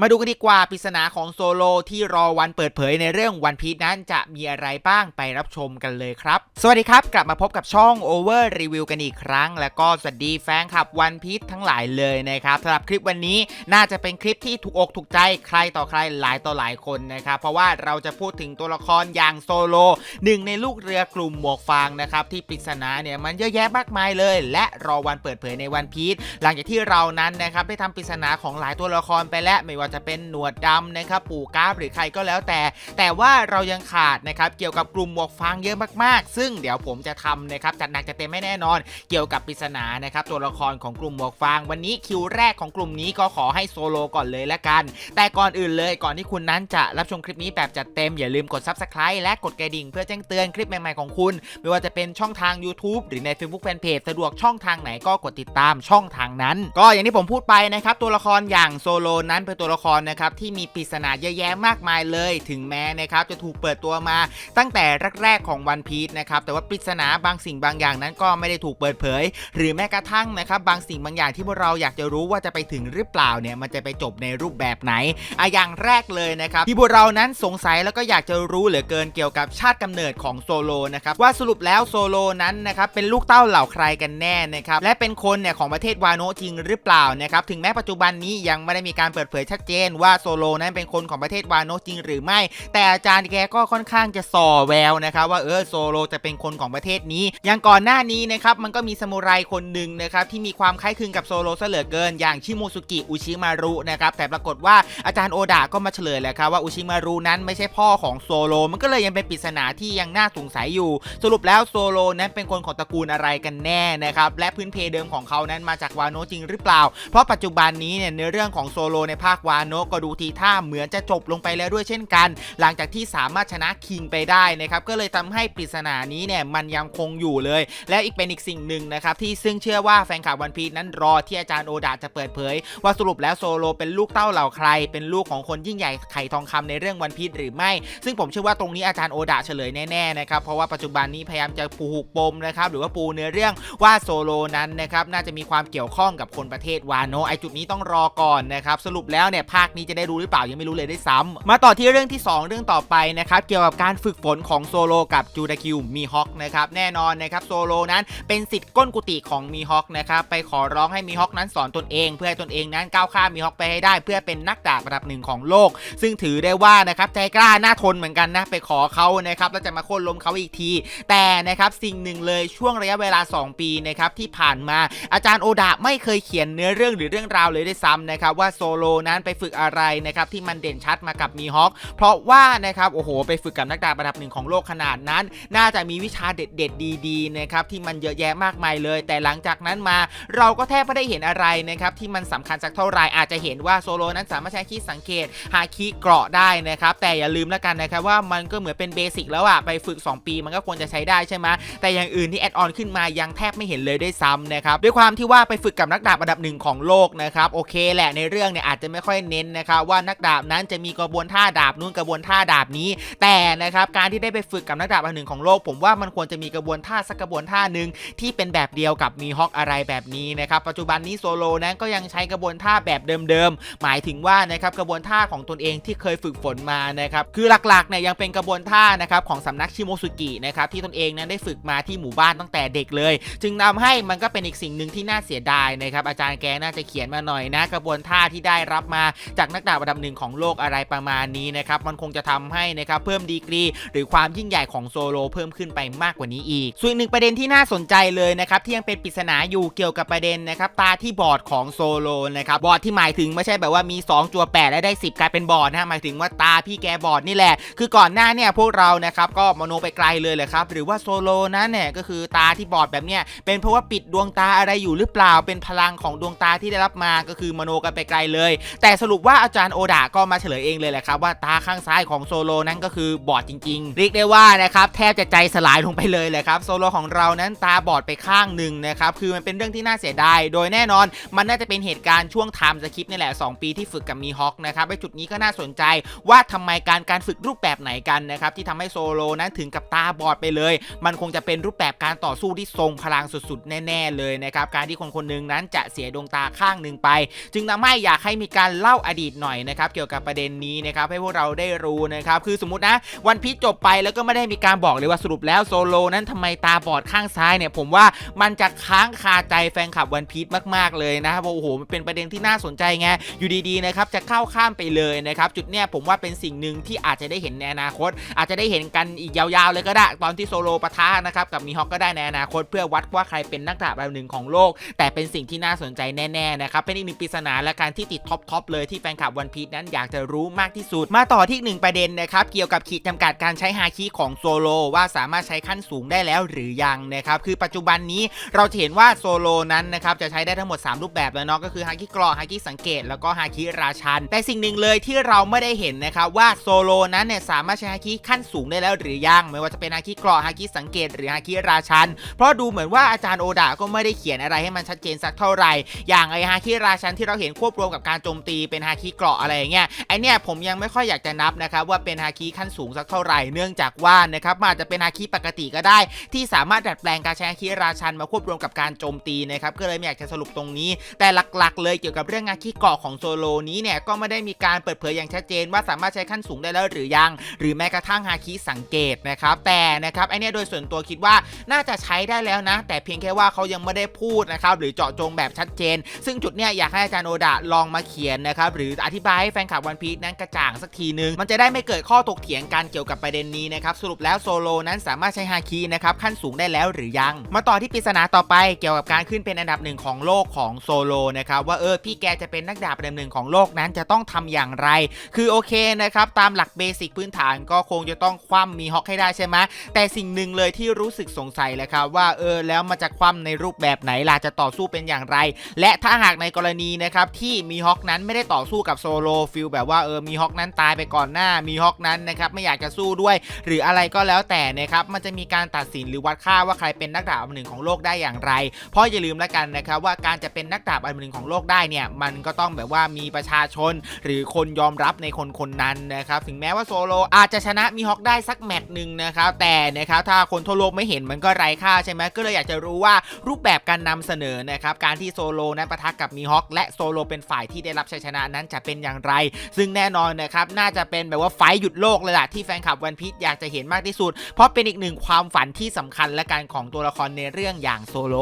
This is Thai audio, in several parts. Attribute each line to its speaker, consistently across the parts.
Speaker 1: มาดูกันดีกว่าปริศนาของโซโลที่รอวันเปิดเผยในเรื่องวันพี e นั้นจะมีอะไรบ้างไปรับชมกันเลยครับ สวัสดีครับ กลับมาพบกับช่อง Over Review กันอีกครั้ง แล้วก็สวัสดีแฟนคลับวันพี e ทั้งหลายเลยนะครับสำหรับคลิปวันนี้น่าจะเป็นคลิปที่ถูกอกถูกใจใครต่อใครหลายต่อหลายคนนะครับเพราะว่าเราจะพูดถึงตัวละครอย่างโซโลหนึ่งในลูกเรือกลุ่มหมวกฟางนะครับที่ปริศนาเนี่ยมันเยอะแยะมากมายเลย และรอวันเปิดเผยในวันพี e หลังจากที่เรานั้นนะครับได้ทำปริศนาของหลายตัวละครไปแล้วไม่ว่าจะเป็นหนวดดำนะครับปู่กราฟหรือใครก็แล้วแต่ แต่ว่าเรายังขาดนะครับเกี่ยวกับกลุ่มหมวกฟางเยอะมากๆ ซึ่งเดี๋ยวผมจะทำนะครับจัดหนักจัดเต็มไม่แน่นอน เกี่ยวกับปริศนานะครับตัวละครของกลุ่มหมวกฟาง วันนี้คิวแรกของกลุ่มนี้ก็ขอให้โซโลก่อนเลยละกัน แต่ก่อนอื่นเลยก่อนที่คุณนั้นจะรับชมคลิปนี้แบบจัดเต็มอย่าลืมกด Subscribe และกดกระดิ่งเพื่อแจ้งเตือนคลิปใหม่ๆของคุณ ไม่ว่าจะเป็นช่องทาง YouTube หรือใน Facebook Fanpage สะดวกช่องทางไหนก็กดติดตามช่องทางนั้น ก็อย่างที่ผมพูดไปนะครับตัวละครอย่างโซโลนั้นเป็นตัวละครนะครับที่มีปริศนาเยอะแยะมากมายเลย ถึงแม้นะครับจะถูกเปิดตัวมาตั้งแต่แรกๆของวันพีชนะครับแต่ว่าปริศนาบางสิ่งบางอย่างนั้นก็ไม่ได้ถูกเปิดเผย หรือแม้กระทั่งนะครับบางสิ่งบางอย่างที่พวกเราอยากจะรู้ว่าจะไปถึงหรือเปล่าเนี่ยมันจะไปจบในรูปแบบไหนอะอย่างแรกเลยนะครับที่พวกเรานั้นสงสัยแล้วก็อยากจะรู้เหลือเกินเกี่ยวกับชาติกำเนิดของโซโลนะครับว่าสรุปแล้วโซโลนั้นนะครับเป็นลูกเต้าเหล่าใครกันแน่นะครับและเป็นคนเนี่ยของประเทศวาโนจริงหรือเปล่านะครับถึงแม้ปัจจุบันนี้ยังไม่ได้มีการเปิดเผยชัดเจนว่าโซโลนั้นเป็นคนของประเทศวาโนจริงหรือไม่ แต่อาจารย์แกก็ค่อนข้างจะส่อแววนะครับว่าเออโซโลจะเป็นคนของประเทศนี้ อย่างก่อนหน้านี้นะครับมันก็มีซามูไรคนหนึ่งนะครับที่มีความคล้ายคลึงกับโซโลซะเหลือเกิน อย่างชิโมซุกิอุชิมารุนะครับแต่ปรากฏว่าอาจารย์โอดะก็มาเฉลยแหละครับว่าอุชิมารุนั้นไม่ใช่พ่อของโซโลมันก็เลยยังเป็นปริศนาที่ยังน่าสงสัยอยู่ สรุปแล้วโซโลนั้นเป็นคนของตระกูลอะไรกันแน่นะครับและพื้นเพเดิมของเขานั้นมาจากวาโนจริงหรือเปล่า เพราะปัจจุบันนี้เนี่ยในเรื่องของโซโลในภาควาโนะก็ดูทีท่าเหมือนจะจบลงไปแล้วด้วยเช่นกัน หลังจากที่สามารถชนะคิงไปได้นะครับก็เลยทำให้ปริศนานี้เนี่ยมันยังคงอยู่เลย และอีกเป็นอีกสิ่งหนึ่งนะครับที่ซึ่งเชื่อว่าแฟนคลับวันพีนั้นรอที่อาจารย์โอดาจะเปิดเผย ว่าสรุปแล้วโซโลเป็นลูกเต้าเหล่าใคร เป็นลูกของคนยิ่งใหญ่ไข่ทองคำในเรื่องวันพีหรือไม่ ซึ่งผมเชื่อว่าตรงนี้อาจารย์โอดาเฉลยแน่ๆนะครับเพราะว่าปัจจุบันนี้พยายามจะปูหุกปมนะครับหรือว่าปูเนื้อเรื่องว่าโซโลนั้นนะครับน่าจะมีความเกี่ยวข้องกับคนประเทศวาโนไอจุดนี้ต้องรอก่อนนะครับสรุปแล้วเนี่ยภาคนี้จะได้รู้หรือเปล่ายังไม่รู้เลยได้ซ้ำมาต่อที่เรื่องที่ 2 เรื่องต่อไปนะครับเกี่ยวกับการฝึกฝนของโซโลกับจูดาคิวมีฮอกนะครับแน่นอนนะครับโซโลนั้นเป็นสิทธิ์ก้นกุฏิของมีฮอกนะครับไปขอร้องให้มีฮอกนั้นสอนตนเอง เพื่อให้ตนเองนั้นก้าวข้ามมีฮอกไปให้ได้ เพื่อเป็นนักดาบระดับหนึ่งของโลก ซึ่งถือได้ว่านะครับใจกล้าหน่าทนเหมือนกันนะไปขอเขานะครับแล้วจะมาโค่นล้มเขาอีกที แต่นะครับสิ่งหนึ่งเลยช่วงระยะเวลา 2 ปีนะครับที่ผ่านมาอาจารย์โอดะไม่เคยเขียนเนื้อเรื่องหรือเรื่องราวเลยด้ซ้ำนะครับว่าโซโลนั้นไปฝึกอะไรนะครับที่มันเด่นชัดมากับมีฮอกเพราะว่านะครับโอ้โหไปฝึกกับนักดาบระดับหนึ่งของโลกขนาดนั้น น่าจะมีวิชาเด็ดๆ ดีๆนะครับที่มันเยอะแยะมากมายเลย แต่หลังจากนั้นมาเราก็แทบไม่ได้เห็นอะไรนะครับที่มันสำคัญสักเท่าไหร่อาจจะเห็นว่าโซโลนั้นสามารถใช้คีย์สังเกตหาคีย์เกราะได้นะครับแต่อย่าลืมแล้วกันนะครับว่ามันก็เหมือนเป็นเบสิกแล้วอะไปฝึก 2 ปีมันก็ควรจะใช้ได้ใช่ไหมแต่อย่างอื่นที่แอดออนขึ้นมายังแทบไม่เห็นเลยด้วยซ้ำนะครับด้วยความที่ว่าไปฝึกกับนักดาบระดับหนึ่งของโลกนะครับโอเคแหละในเรื่องเนี่ยอาจจะไม่ค่อยเน้นนะครับว่านักดาบนั้นจะมีกระบวนท่าดาบนู่นกระบวนท่าดาบนี้ แต่นะครับการที่ได้ไปฝึกกับนักดาบอันหนึ่งของโลก ผมว่ามันควรจะมีกระบวนท่าสักกระบวนท่าหนึ่งที่เป็นแบบเดียวกับมีฮอกอะไรแบบนี้นะครับปัจจุบันนี้โซโลนั้นก็ยังใช้กระบวนท่าแบบเดิมๆหมายถึงว่านะครับกระบวนท่าของตนเองที่เคยฝึกฝนมานะครับคือหลักๆเนี่ยยังเป็นกระบวนท่านะครับของสำนักชิโมสุกินะครับที่ตนเองนั้นได้ฝึกมาที่หมู่บ้านตั้งแต่เด็กเลย จึงทำให้มันก็เป็นอีกสิ่งหนึ่งที่น่าเสียดายนะครับอาจารย์แกน่าจะเขียนมาหน่อยนะ กระบวนท่าที่ได้รับมาจากนักดาบระดับหนึ่งของโลกอะไรประมาณนี้นะครับมันคงจะทำให้นะครับเพิ่มดีกรี หรือความยิ่งใหญ่ของโซโลเพิ่มขึ้นไปมากกว่านี้อีก ส่วนหนึ่งประเด็นที่น่าสนใจเลยนะครับที่ยังเป็นปริศนาอยู่เกี่ยวกับประเด็นนะครับตาที่บอดของโซโลนะครับบอดที่หมายถึงไม่ใช่แบบว่ามี 2 จัว8และได้ 10 กลายเป็นบอดนะหมายถึงว่าตาพี่แกบอดนี่แหละ คือก่อนหน้าเนี่ยพวกเรานะครับก็มโนไปไกลเลยแหละครับหรือว่าโซโลนั้นเนี่ยก็คือตาที่บอดแบบเนี้ยเป็นเพราะว่าปิดดวงตาอะไรอยู่หรือเปล่าเป็นพลังของดวงตาที่ได้รับมาก็คือมโนกันไปไกลเลย แต่สรุปว่าอาจารย์โอดะก็มาเฉลยเองเลยแหละครับว่าตาข้างซ้ายของโซโลนั้นก็คือบอดจริงๆเรียกได้ว่านะครับแทบจะใจสลายลงไปเลยแหละครับโซโลของเรานั้นตาบอดไปข้างหนึ่งนะครับคือมันเป็นเรื่องที่น่าเสียดายโดยแน่นอน มันน่าจะเป็นเหตุการณ์ช่วงไทม์สคริปนี่แหละ 2 ปีที่ฝึกกับมีฮอกนะครับไอ้จุดนี้ก็น่าสนใจว่าทำไมการการฝึกรูปแบบไหนกันนะครับที่ทำให้โซโลนั้นถึงกับตาบอดไปเลย มันคงจะเป็นรูปแบบการต่อสู้ที่ทรงพลังสุดๆ แน่ ๆ เลยนะครับการที่คนคนหนึ่งนั้นจะเสียดวงตาข้างหนึ่งไป จึงทำให้อยากให้มีการเล่าอดีตหน่อยนะครับเกี่ยวกับประเด็นนี้นะครับให้พวกเราได้รู้นะครับคือสมมตินะวันพีชจบไปแล้วก็ไม่ได้มีการบอกเลยว่าสรุปแล้วโซโลนั้นทำไมตาบอดข้างซ้ายเนี่ยผมว่ามันจะค้างคาใจแฟนคลับวันพีชมากๆเลยนะครับโอ้โหมันเป็นประเด็นที่น่าสนใจไงอยู่ดีๆนะครับจะเข้าข้ามไปเลยนะครับจุดเนี้ยผมว่าเป็นสิ่งหนึ่งที่อาจจะได้เห็นในอนาคต อาจจะได้เห็นกันอีกยาวๆเลยก็ได้ ตอนที่โซโลปะทะนะครับกับมีฮอกก็ได้ในอนาคต เพื่อวัดว่าใครเป็นนักดาบอันดับหนึ่งของโลก แต่เป็นสิ่งที่น่าสนใจแน่ๆนะครับเป็นอีกหนึ่งปริศนาและการที่ติดท็อปทอปเลยที่แฟนคลับวันพีชนั้นอยากจะรู้มากที่สุด มาต่อที่อีกหนึ่งประเด็นนะครับเกี่ยวกับขีดจำกัดการใช้ฮาคิของโซโลว่าสามารถใช้ขั้นสูงได้แล้วหรือยังนะครับคือปัจจุบันนี้เราจะเห็นว่าโซโลนั้นนะครับจะใช้ได้ทั้งหมด 3 รูปแบบแล้วเนาะก็คือฮาคิกรอฮาคิสังเกต แล้วก็ฮาคิราชัน แต่สิ่งหนึ่งเลยที่เราไม่ได้เห็นนะครับว่าโซโลนั้นเนี่ยสามารถใช้ฮาคิขั้นสูงได้แล้วหรือยังไม่ว่าจะเป็นฮาคิกรอฮาคิสังเกต หรือฮาคิราชัน เพราะดูเหมือนว่าอาจารย์โอดะก็ไม่ได้เขียนอะไรให้มันชัดเจนสักเท่าไหร่อย่างไอฮาคิราชันที่เราเห็นควบรวมกับการโจมตีเป็นฮาคิเกราะอะไรอย่างเงี้ยไอเนี่ยผมยังไม่ค่อยอยากจะนับนะครับว่าเป็นฮาคิขั้นสูงสักเท่าไหร่เนื่องจากว่านะครับอาจจะเป็นฮาคิปกติก็ได้ ที่สามารถดัดแปลงการใช้ฮาคิราชันมาควบรวมกับการโจมตีนะครับก็เลยไม่อยากจะสรุปตรงนี้ แต่หลักๆ เลยเกี่ยวกับเรื่องฮาคิเกราะของโซโลนี้เนี่ยก็ไม่ได้มีการเปิดเผยอย่างชัดเจน ว่าสามารถใช้ขั้นสูงได้แล้วหรือยัง หรือแม้กระทั่งฮาคิสังเกตนะครับแต่นะครับไอเนี่ยโดยส่วนตัวคิดว่าน่าจะใช้ได้แล้วนะ แต่เพียงแค่ว่าเขายังไม่ได้พูดนะครับหรือเจาะจงแบบชัดเจน ซึ่งจุดเนี้ยอยากให้อาจารย์โอดะลองมาเขียนนะครับหรืออธิบายให้แฟนคลับวันพีชนั้นกระจ่างสักทีนึง มันจะได้ไม่เกิดข้อถกเถียงกันเกี่ยวกับประเด็นนี้นะครับสรุปแล้วโซโลนั้นสามารถใช้ฮาคินะครับขั้นสูงได้แล้วหรือยัง มาต่อที่ปริศนาต่อไปเกี่ยวกับการขึ้นเป็นอันดับหนึ่งของโลกของโซโลนะครับว่าเออพี่แกจะเป็นนักดาบอันดับหนึ่งของโลกนั้นจะต้องทำอย่างไร คือโอเคนะครับตามหลักเบสิกพื้นฐานก็คงจะต้องคว่ำมีฮอกให้ได้ใช่ไหมแต่สิ่งหนึ่งเลยที่รู้สึกสงสัยแหละครับว่าเออแล้วมันจะคว่ำในรูปแบบไหนล่ะจะต่อสู้เป็นอย่างไร และถ้าหากในกรณีนะครับที่มีฮอกนั้นไม่ได้ต่อสู้กับโซโลฟิลแบบว่าเออมีฮอกนั้นตายไปก่อนหน้ามีฮอกนั้นนะครับไม่อยากจะสู้ด้วย หรืออะไรก็แล้วแต่นะครับมันจะมีการตัดสินหรือวัดค่าว่าใครเป็นนักดาบอันหนึ่งของโลกได้อย่างไร เพราะอย่าลืมแล้วกันนะครับว่าการจะเป็นนักดาบอันหนึ่งของโลกได้เนี่ยมันก็ต้องแบบว่ามีประชาชน หรือคนยอมรับในคนคนนั้นนะครับถึงแม้ว่าโซโลอาจจะชนะมีฮอกได้สักแมตช์หนึ่งนะครับแต่นะครับถ้าคนทั่วโลกไม่เห็นมันก็ไร้ค่าใช่ไหมก็เลยอยากจะรู้ว่ารูปแบบการนำเสนอนะครับการที่โซโลนั้นปะทะกับมีฮอกและโซโลเป็นฝ่ายที่ได้รับชัยชนะนั้นจะเป็นอย่างไร ซึ่งแน่นอนนะครับน่าจะเป็นแบบว่าไฟหยุดโลกเลยล่ะที่แฟนคลับวันพีชอยากจะเห็นมากที่สุด เพราะเป็นอีกหนึ่งความฝันที่สำคัญและการของตัวละครในเรื่องอย่างโซโล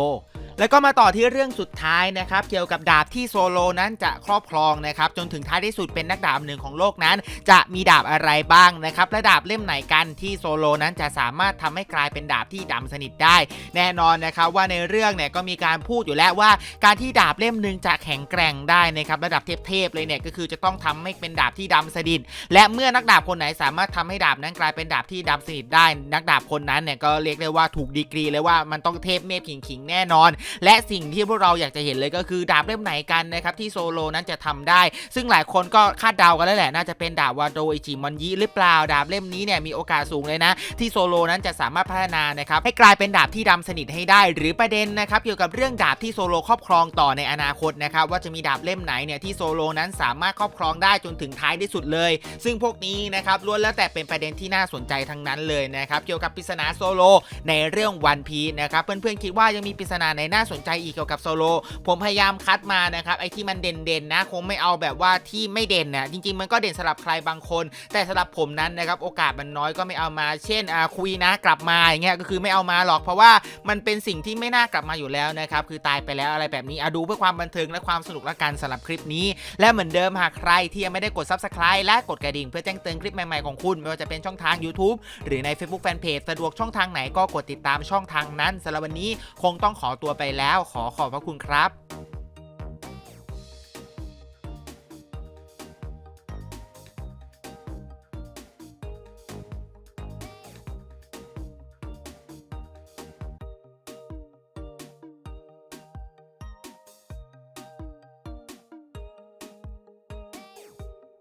Speaker 1: แล้วก็มาต่อที่เรื่องสุดท้ายนะครับเกี่ยวกับดาบที่โซโลนั้นจะครอบครองนะครับจนถึงท้ายที่สุดเป็นนักดาบหนึ่งของโลกนั้น จะมีดาบอะไรบ้างนะครับและดาบเล่มไหนกันที่โซโลนั้นจะสามารถทำให้กลายเป็นดาบที่ดำสนิทได้ แน่นอนนะครับว่าในเรื่องเนี่ยก็มีการพูดอยู่แล้วว่า การที่ดาบเล่มหนึ่งจะแข็งแกร่งได้นะครับระดับเทพๆเลยเนี่ยก็คือจะต้องทำให้เป็นดาบที่ดำสนิทและเมื่อนักดาบคนไหนสามารถทำให้ดาบนั้นกลายเป็นดาบที่ดำสนิทได้ นักดาบคนนั้นเนี่ยก็เรียกได้ว่าถูกดีกรีเลยว่ามันต้องเทพเมฆขิงๆแน่นอนและสิ่งที่พวกเราอยากจะเห็นเลยก็คือดาบเล่มไหนกันนะครับที่โซโลนั้นจะทำได้ ซึ่งหลายคนก็คาดเดากันแล้วแหละน่าจะเป็นดาบวาโดอิจิมอนยิหรือเปล่าดาบเล่มนี้เนี่ยมีโอกาสสูงเลยนะ ที่โซโลนั้นจะสามารถพัฒนานะครับให้กลายเป็นดาบที่ดำสนิทให้ได้ หรือประเด็นนะครับเกี่ยวกับเรื่องดาบที่โซโลครอบครองต่อในอนาคตนะครับว่าจะมีดาบเล่มไหนเนี่ยที่โซโลนั้นสามารถครอบครองได้จนถึงท้ายที่สุดเลย ซึ่งพวกนี้นะครับล้วนแล้วแต่เป็นประเด็นที่น่าสนใจทั้งนั้นเลยนะครับเกี่ยวกับปริศนาโซโลในเรื่องวันพีนะครับเพื่อนๆคิดว่ายังมีปริศนาในน่าสนใจอีกเกี่ยวกับโซโล ผมพยายามคัดมานะครับไอ้ที่มันเด่นๆนะ คงไม่เอาแบบว่าที่ไม่เด่นนะจริงๆ มันก็เด่นสำหรับใครบางคน แต่สำหรับผมนั้นนะครับโอกาสมันน้อยก็ไม่เอามา เช่นอ่าคุยนะกลับมาอย่างเงี้ยก็คือไม่เอามาหรอกเพราะว่ามันเป็นสิ่งที่ไม่น่ากลับมาอยู่แล้วนะครับคือตายไปแล้วอะไรแบบนี้อะดูเพื่อความบันเทิงและความสนุกละกันสำหรับคลิปนี้ และเหมือนเดิมหากใครที่ยังไม่ได้กด subscribe และกดกระดิ่งเพื่อแจ้งเตือนคลิปใหม่ๆของคุณ ไม่ว่าจะเป็นช่องทาง YouTube หรือใน Facebook Fanpage สะดวกช่องทางไหนก็กดติดตามช่องทางนั้นสำหรับวันนี้คงต้องขอตัวไปไปแล้วขอขอบพระคุณครับ